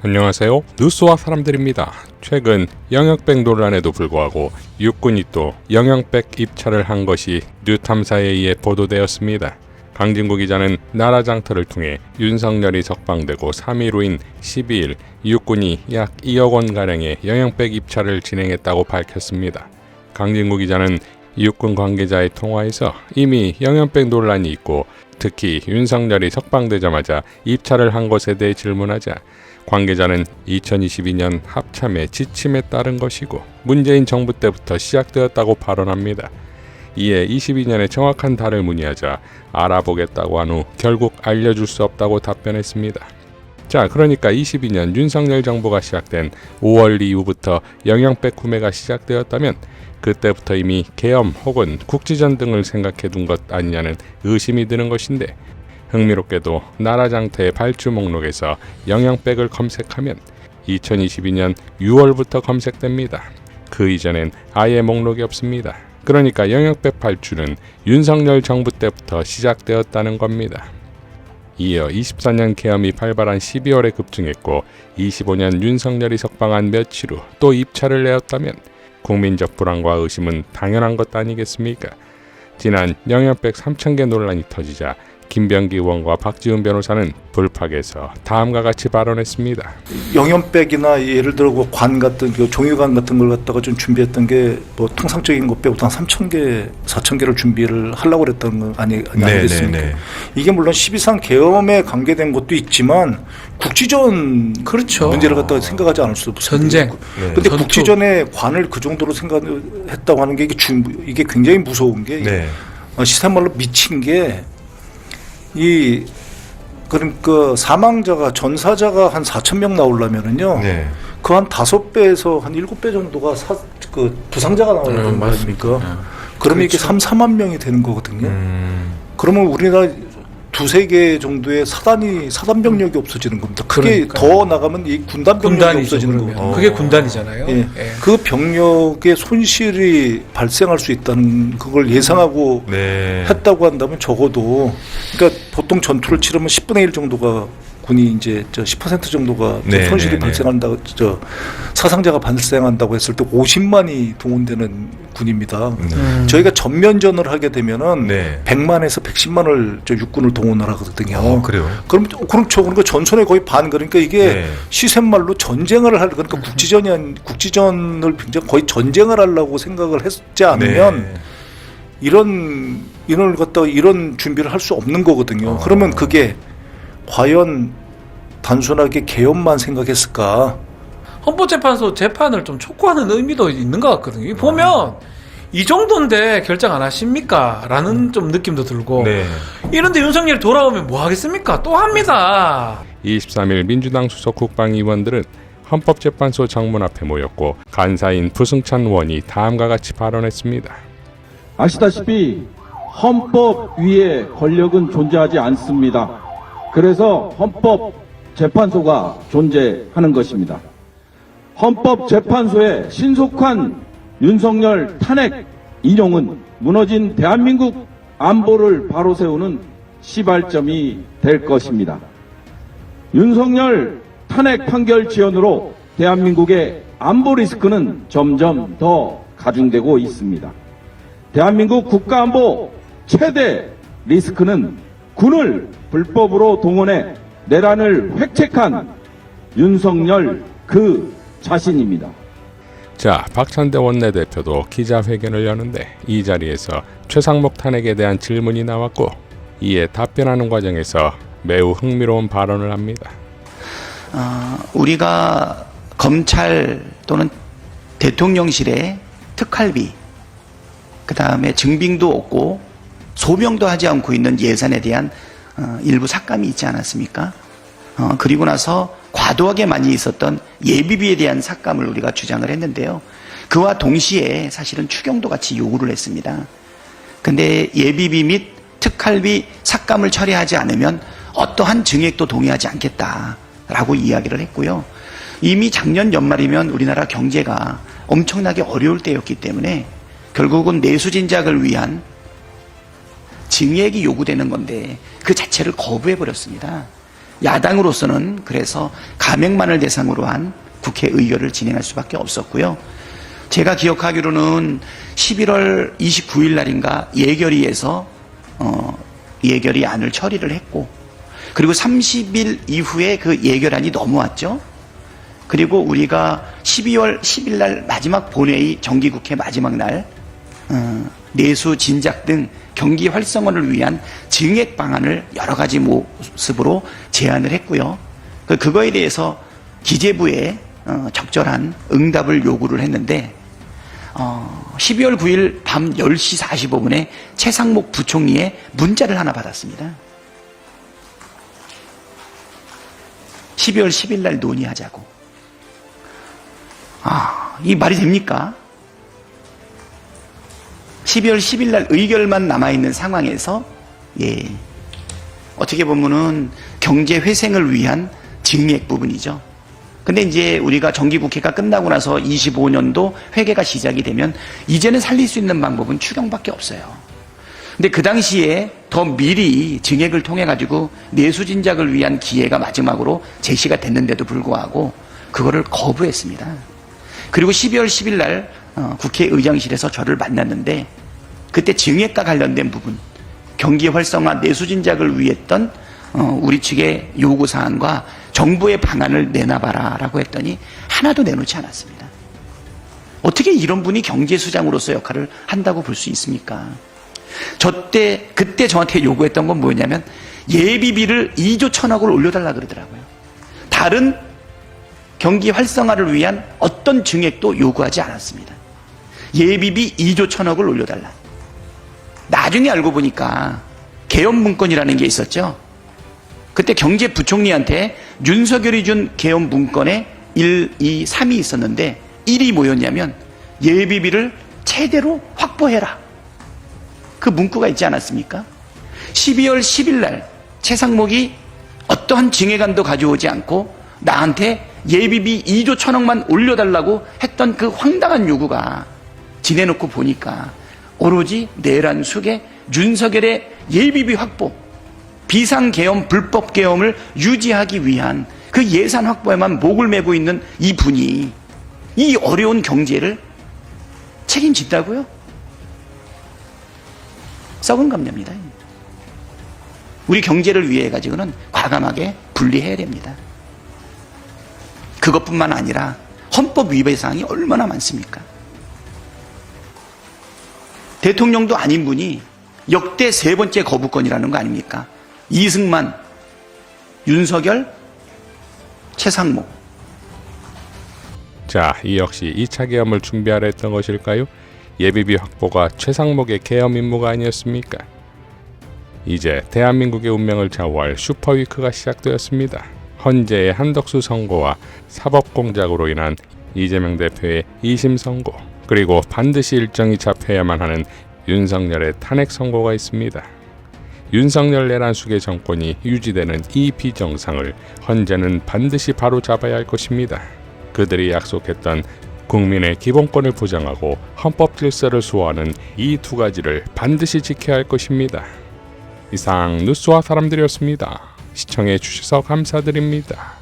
안녕하세요. 뉴스와 사람들입니다. 최근 영역백 논란에도 불구하고 육군이 또 영역백 입찰을 한 것이 뉴탐사에 의해 보도되었습니다. 강진구 기자는 나라 장터를 통해 윤석열이 적방되고 3일 후인 12일 육군이 약 2억 원 가량의 영역백 입찰을 진행했다고 밝혔습니다. 강진구 기자는 육군 관계자의 통화에서 이미 영연백 논란이 있고 특히 윤석열이 석방되자마자 입찰을 한 것에 대해 질문하자 관계자는 2022년 합참의 지침에 따른 것이고 문재인 정부 때부터 시작되었다고 발언합니다. 이에 22년에 정확한 달을 문의하자 알아보겠다고 한 후 결국 알려줄 수 없다고 답변했습니다. 자, 그러니까 22년 윤석열 정부가 시작된 5월 이후부터 영양백 구매가 시작되었다면 그때부터 이미 계엄 혹은 국지전 등을 생각해 둔 것 아니냐는 의심이 드는 것인데 흥미롭게도 나라 장터의 발주 목록에서 영양백을 검색하면 2022년 6월부터 검색됩니다. 그 이전엔 아예 목록이 없습니다. 그러니까 영양백 발주는 윤석열 정부 때부터 시작되었다는 겁니다. 이어 24년 계엄이 발발한 12월에 급증했고 25년 윤석열이 석방한 며칠 후 또 입찰을 내었다면 국민적 불안과 의심은 당연한 것 아니겠습니까? 지난 영연백 3,000개 논란이 터지자 김병기 의원과 박지훈 변호사는 불팍에서 다음과 같이 발언했습니다. 영연백이나 예를 들어 뭐관 같은 그 종이관 같은 걸 갖다가 좀 준비했던 게 뭐 통상적인 것 빼고 한 3천 개, 4천 개를 준비를 하려고 그랬던 거 아니 아니 네, 아니겠습니까? 네, 네. 이게 물론 12상 계엄에 관계된 것도 있지만 국지전 그렇죠. 문제를 갖다가 생각하지 않을 수 없어요. 전쟁. 네. 근데 전투. 국지전에 관을 그 정도로 생각했다고 하는 게 이게, 중, 이게 굉장히 무서운 게 네. 어, 시사말로 미친 게 이 그러니까 사망자가 전사자가 한 4천 명 나오려면은요. 네. 그 한 다섯 배에서 한 일곱 배 정도가 사, 그 부상자가 나오는 음, 거 아닙니까? 그러면 이게 그렇죠. 3, 4만 명이 되는 거거든요. 음, 그러면 우리나라 두세 개 정도의 사단이 사단 병력이 없어지는 겁니다. 그게 그러니까요. 더 나가면 이 군단 병력이 군단이죠. 없어지는 그러면. 그게 군단이잖아요. 예. 예. 그 병력의 손실이 발생할 수 있다는 그걸 예상하고 네. 했다고 한다면 적어도 그러니까 보통 전투를 치르면 10분의 1 정도가 군이 이제 저 10% 정도가 좀 네, 손실이 네, 네. 발생한다고 저 사상자가 발생한다고 했을 때 50만이 동원되는 군입니다. 음. 저희가 전면전을 하게 되면은 네. 100만에서 110만을 저 육군을 동원을 하거든요. 어, 그래요. 그럼 그렇죠. 그러니까 전선의 거의 반 그러니까 이게 네. 시샘말로 전쟁을 할 그러니까 국지전이 아닌 국지전을 굉장히 거의 전쟁을 하려고 생각을 했지 않으면 네. 이런 이런 갖다가 이런 준비를 할 수 없는 거거든요. 어. 그러면 그게 과연 단순하게 개헌만 생각했을까? 헌법재판소 재판을 좀 촉구하는 의미도 있는 것 같거든요. 이 보면 이 정도인데 결정 안 하십니까? 라는 좀 느낌도 들고 네. 이런데 윤석열이 돌아오면 뭐 하겠습니까? 또 합니다. 23일 민주당 수석 국방위원들은 헌법재판소 정문 앞에 모였고 간사인 부승찬 의원이 다음과 같이 발언했습니다. 아시다시피 헌법 위에 권력은 존재하지 않습니다. 그래서 헌법재판소가 존재하는 것입니다. 헌법재판소의 신속한 윤석열 탄핵 인용은 무너진 대한민국 안보를 바로 세우는 시발점이 될 것입니다. 윤석열 탄핵 판결 지연으로 대한민국의 안보 리스크는 점점 더 가중되고 있습니다. 대한민국 국가안보 최대 리스크는 군을 불법으로 동원해 내란을 획책한 윤석열 그 자신입니다. 자, 박찬대 원내대표도 기자회견을 여는데 이 자리에서 최상목 탄핵에 대한 질문이 나왔고 이에 답변하는 과정에서 매우 흥미로운 발언을 합니다. 어, 우리가 검찰 또는 대통령실에 특활비, 그 다음에 증빙도 없고 소명도 하지 않고 있는 예산에 대한 어, 일부 삭감이 있지 않았습니까? 어, 그리고 나서 과도하게 많이 있었던 예비비에 대한 삭감을 우리가 주장을 했는데요. 그와 동시에 사실은 추경도 같이 요구를 했습니다. 근데 예비비 및 특활비 삭감을 처리하지 않으면 어떠한 증액도 동의하지 않겠다라고 이야기를 했고요. 이미 작년 연말이면 우리나라 경제가 엄청나게 어려울 때였기 때문에 결국은 내수 진작을 위한 증액이 요구되는 건데 그 자체를 거부해 버렸습니다. 야당으로서는 그래서 감액만을 대상으로 한 국회 의결을 진행할 수밖에 없었고요. 제가 기억하기로는 11월 29일 날인가 예결위에서 어, 예결위 안을 처리를 했고 그리고 30일 이후에 그 예결안이 넘어왔죠. 그리고 우리가 12월 10일 날 마지막 본회의 정기국회 마지막 날 어, 내수 진작 등 경기 활성화를 위한 증액 방안을 여러 가지 모습으로 제안을 했고요. 그- 그거에 대해서 기재부에 어, 적절한 응답을 요구를 했는데 어, 12월 9일 밤 10시 45분에 최상목 부총리의 문자를 하나 받았습니다. 12월 10일 날 논의하자고. 아, 이 말이 됩니까? 12월 10일 날 의결만 남아있는 상황에서, 예. 어떻게 보면은 경제 회생을 위한 증액 부분이죠. 근데 이제 우리가 정기국회가 끝나고 나서 25년도 회계가 시작이 되면 이제는 살릴 수 있는 방법은 추경밖에 없어요. 근데 그 당시에 더 미리 증액을 통해 가지고 내수 진작을 위한 기회가 마지막으로 제시가 됐는데도 불구하고 그거를 거부했습니다. 그리고 12월 10일 날 어, 국회의장실에서 저를 만났는데 그때 증액과 관련된 부분 경기 활성화 내수 진작을 위했던 어, 우리 측의 요구 사항과 정부의 방안을 내놔봐라라고 했더니 하나도 내놓지 않았습니다. 어떻게 이런 분이 경제수장으로서 역할을 한다고 볼 수 있습니까? 저 때, 그때 저한테 요구했던 건 뭐냐면 예비비를 2조 천억을 올려달라 그러더라고요. 다른 경기 활성화를 위한 어떤 증액도 요구하지 않았습니다. 예비비 2조 천억을 올려달라. 나중에 알고 보니까 개헌 문건이라는 게 있었죠. 그때 경제부총리한테 윤석열이 준 개헌 문건에 1, 2, 3이 있었는데 1이 뭐였냐면 예비비를 최대로 확보해라. 그 문구가 있지 않았습니까? 12월 10일 날 최상목이 어떠한 증액안도 가져오지 않고 나한테 예비비 2조 천억만 올려달라고 했던 그 황당한 요구가 지내놓고 보니까 오로지 내란 숙의 윤석열의 예비비 확보, 비상계엄, 불법계엄을 유지하기 위한 그 예산 확보에만 목을 메고 있는 이 분이 이 어려운 경제를 책임진다고요? 썩은 감자입니다. 우리 경제를 위해 가지고는 과감하게 분리해야 됩니다. 그것뿐만 아니라 헌법 위배 사항이 얼마나 많습니까? 대통령도 아닌 분이 역대 세 번째 거부권이라는 거 아닙니까? 이승만, 윤석열, 최상목. 자, 이 역시 2차 계엄을 준비하려 했던 것일까요? 예비비 확보가 최상목의 계엄 임무가 아니었습니까? 이제 대한민국의 운명을 좌우할 슈퍼위크가 시작되었습니다. 헌재의 한덕수 선고와 사법공작으로 인한 이재명 대표의 2심 선고, 그리고 반드시 일정이 잡혀야만 하는 윤석열의 탄핵 선고가 있습니다. 윤석열 내란 수계 정권이 유지되는 이 비정상을 헌재는 반드시 바로 잡아야 할 것입니다. 그들이 약속했던 국민의 기본권을 보장하고 헌법 질서를 수호하는 이 두 가지를 반드시 지켜야 할 것입니다. 이상 뉴스와 사람들이었습니다. 시청해 주셔서 감사드립니다.